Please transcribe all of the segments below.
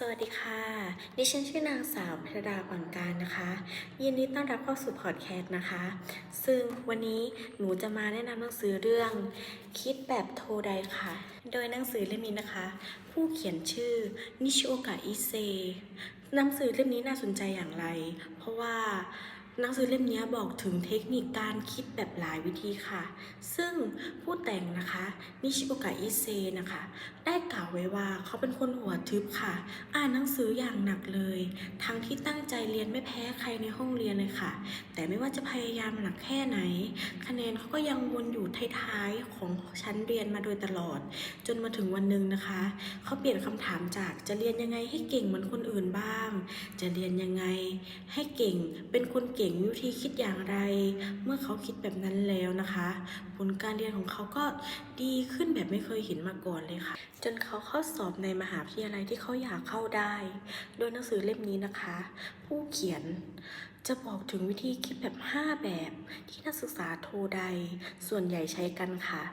สวัสดีค่ะ ดิฉันชื่อนางสาวพระดาก่อนการนะคะ ยินดีต้อนรับเข้าสู่พอดแคสต์นะคะ ซึ่งวันนี้หนูจะมาแนะนำหนังสือเรื่อง คิดแบบโทไดค่ะ โดยหนังสือเล่มนี้นะคะ ผู้เขียนชื่อนิชิโอกะอิเซหนังสือเล่มนี้น่าสนใจอย่างไร เพราะว่า หนังสือเล่มนี้บอกถึงเทคนิคการคิดแบบหลายวิธีค่ะ ซึ่งผู้แต่งนะคะนิชิโอกะอิเซนะคะ ได้กล่าวไว้ว่าเขาเป็นคนหัวทึบค่ะ อ่านหนังสืออย่างหนักเลย ทั้งที่ตั้งใจเรียนไม่แพ้ใครในห้องเรียนเลยค่ะ แต่ไม่ว่าจะพยายามหนักแค่ไหน คะแนนเขาก็ยังวนอยู่ท้ายๆของชั้นเรียนมาโดยตลอด จนมาถึงวันหนึ่งนะคะ เขาเปลี่ยนคำถามจากจะเรียนยังไงให้เก่งเหมือนคนอื่นบ้าง จะเรียนยังไง ให้เก่งเป็นคนเก่งวิธีคิดอย่างไร เมื่อเขาคิดแบบนั้นแล้วนะคะ ผลการเรียนของเขาก็ดีขึ้นแบบไม่เคยเห็นมาก่อนเลยค่ะ จนเขาเข้าสอบในมหาวิทยาลัยที่เขาอยากเข้าได้ โดยหนังสือเล่มนี้นะคะ ผู้เขียนจะบอกถึงวิธีคิดแบบ 5 แบบที่นักศึกษาโทใดส่วนใหญ่ใช้กันค่ะ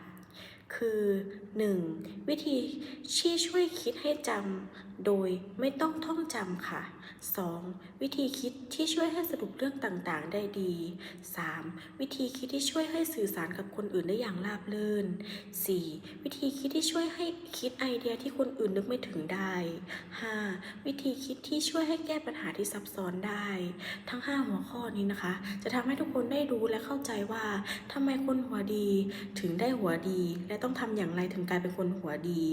คือ 1. วิธีที่ช่วยคิดให้จำโดยไม่ต้องท่องจำค่ะ 2. วิธีคิดที่ช่วยให้สรุปเรื่องต่างๆ ได้ดี 3. วิธีคิดที่ช่วยให้สื่อสารกับคนอื่นได้อย่างราบรื่น 4. วิธีคิดที่ช่วยให้คิดไอเดียที่คนอื่นนึกไม่ถึงได้ 5. วิธีคิดที่ช่วยให้แก้ปัญหาที่ซับซ้อนได้ ทั้ง 5 หัวข้อนี้นะคะ จะทำให้ทุกคนได้รู้และเข้าใจว่าทำไมคนหัวดีถึงได้หัวดี และต้องทำอย่างไรถึงกลายเป็นคนหัวดี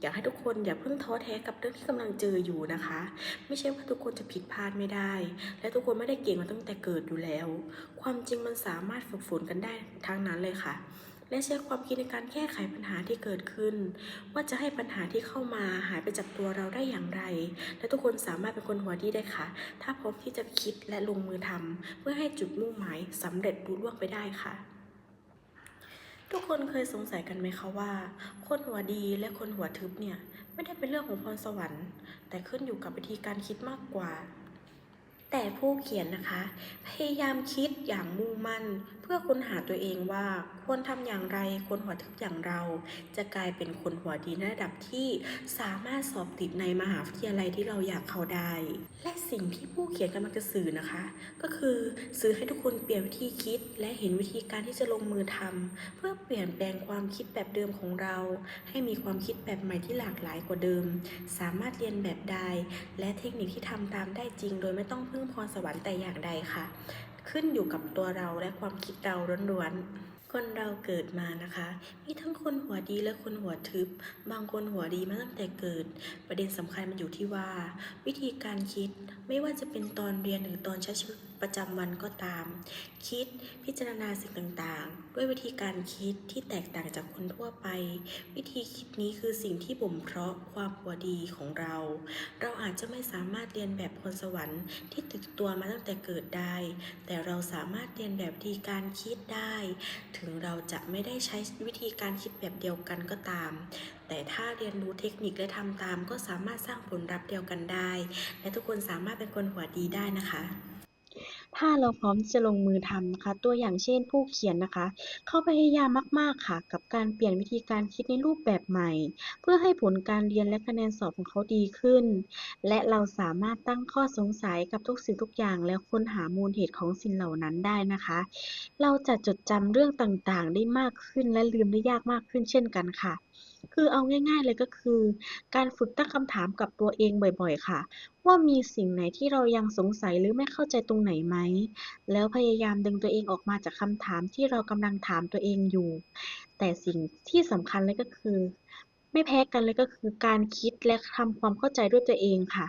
อยากให้ทุกคนอย่าเพิ่งท้อแท้กับเรื่องที่กำลังเจออยู่นะคะ ไม่ใช่ว่าทุกคนจะผิดพลาดไม่ได้ และทุกคนไม่ได้เก่งมาตั้งแต่เกิดอยู่แล้ว ความจริงมันสามารถฝึกฝนกันได้ทั้งนั้นเลยค่ะ และใช้ความคิดในการแก้ไขปัญหาที่เกิดขึ้น ว่าจะให้ปัญหาที่เข้ามาหายไปจากตัวเราได้อย่างไร และทุกคนสามารถเป็นคนหัวดีได้ค่ะ ถ้าพร้อมที่จะคิดและลงมือทำเพื่อให้จุดมุ่งหมายสำเร็จรุ่ล่วงไปได้ค่ะ ทุกคนเคยสงสัยกันไหมคะว่า คนหัวดีและคนหัวทึบเนี่ย ไม่ได้เป็นเรื่องของพรสวรรค์ แต่ขึ้นอยู่กับวิธีการคิดมากกว่า แต่ผู้เขียนนะคะ พยายามคิดอย่างมุ่งมั่น เพื่อค้นหาตัวเองว่าควรทำอย่างไรคนหัวทึบอย่างเรา จะกลายเป็นคนหัวดีในระดับที่สามารถสอบติดในมหาวิทยาลัยที่เราอยากเข้าได้ และสิ่งที่ผู้เขียนกำลังจะสื่อนะคะ ก็คือสื่อให้ทุกคนเปลี่ยนวิธีคิด และเห็นวิธีการที่จะลงมือทำเพื่อเปลี่ยนแปลงความคิดแบบเดิมของเรา ให้มีความคิดแบบใหม่ที่หลากหลายกว่าเดิม สามารถเรียนแบบได้ และเทคนิคที่ทำตามได้จริง โดยไม่ต้องพึ่งพรสวรรค์แต่อย่างใดค่ะ ขึ้นอยู่กับตัวเราและความคิดเราล้วนๆ คนเราเกิดมานะคะ มีทั้งคนหัวดีและคนหัวทึบ บางคนหัวดีมาตั้งแต่เกิด ประเด็นสำคัญมันอยู่ที่ว่า วิธีการคิดไม่ว่าจะเป็นตอนเรียนหรือตอนใช้ชีวิตประจำวันก็ตาม คิดพิจารณาสิ่งต่างๆ ด้วยวิธีการคิดที่แตกต่างจากคนทั่วไป วิธีคิดนี้คือสิ่งที่บ่มเพาะความหัวดีของเรา เราอาจจะไม่สามารถเรียนแบบพรสวรรค์ที่ติดตัวมาตั้งแต่เกิดได้ แต่เราสามารถเรียนแบบวิธีการคิดได้ ถึงเราจะไม่ได้ใช้วิธีการคิดแบบเดียวกันก็ตาม แต่ถ้าเรียนรู้เทคนิคและทำตาม ก็สามารถสร้างผลลัพธ์เดียวกันได้ และทุกคนสามารถเป็นคนหัวดีได้นะคะ ถ้าเราพร้อมจะลงมือทำนะคะ ตัวอย่างเช่นผู้เขียนนะคะ เขาพยายามมาก ๆ ค่ะ กับการเปลี่ยนวิธีการคิดในรูปแบบใหม่ เพื่อให้ผลการเรียนและคะแนนสอบของเขาดีขึ้น และเราสามารถตั้งข้อสงสัยกับทุกสิ่งทุกอย่างแล้วค้นหามูลเหตุของสิ่งเหล่านั้นได้นะคะ เราจะจดจำเรื่องต่างๆ ได้มากขึ้นและลืมได้ยากมากขึ้นเช่นกันค่ะ คือเอาง่ายๆเลยก็คือ การฝึกตั้งคำถามกับตัวเองบ่อยๆ ค่ะ ว่ามีสิ่งไหนที่เรายังสงสัยหรือไม่เข้าใจตรงไหนไหม แล้วพยายามดึงตัวเองออกมาจากคำถามที่เรากำลังถามตัวเองอยู่ แต่สิ่งที่สำคัญเลยก็คือ ไม่แพ้กันเลยก็คือการคิดและทำความเข้าใจด้วยตัวเองค่ะ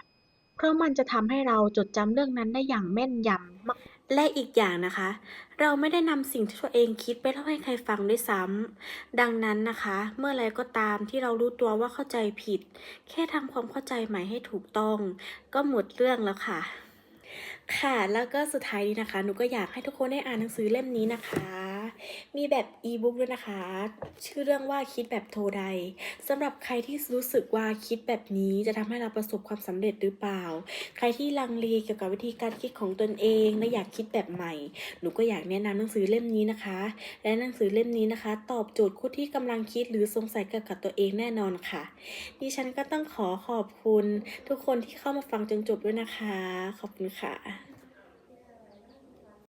เพราะมันจะทำให้เราจดจำเรื่องนั้นได้อย่างแม่นยำมาก และอีกอย่างนะคะ เราไม่ได้นำสิ่งที่ตัวเองคิดไปเล่าให้ใครฟังด้วยซ้ำดังนั้นนะคะ เมื่อไรก็ตามที่เรารู้ตัวว่าเข้าใจผิด แค่ทำความเข้าใจใหม่ให้ถูกต้อง ก็หมดเรื่องแล้วค่ะ ค่ะแล้วก็สุดท้ายนี้นะคะ หนูก็อยากให้ทุกคนได้อ่านหนังสือเล่มนี้นะคะ มีแบบอีบุ๊กด้วยนะคะ ชื่อเรื่องว่าคิดแบบโทไดสำหรับใครที่รู้สึกว่าคิดแบบนี้จะทำให้เราประสบความสำเร็จหรือเปล่า ใครที่ลังเลเกี่ยวกับวิธีการคิดของตนเอง และอยากคิดแบบใหม่ หนูก็อยากแนะนำหนังสือเล่มนี้นะคะ และหนังสือเล่มนี้นะคะ ตอบโจทย์คู่ที่กำลังคิดหรือสงสัยเกี่ยวกับตัวเองแน่นอนค่ะ ดิฉันก็ต้องขอขอบคุณ ทุกคนที่เข้ามาฟังจนจบด้วยนะคะ ขอบคุณค่ะ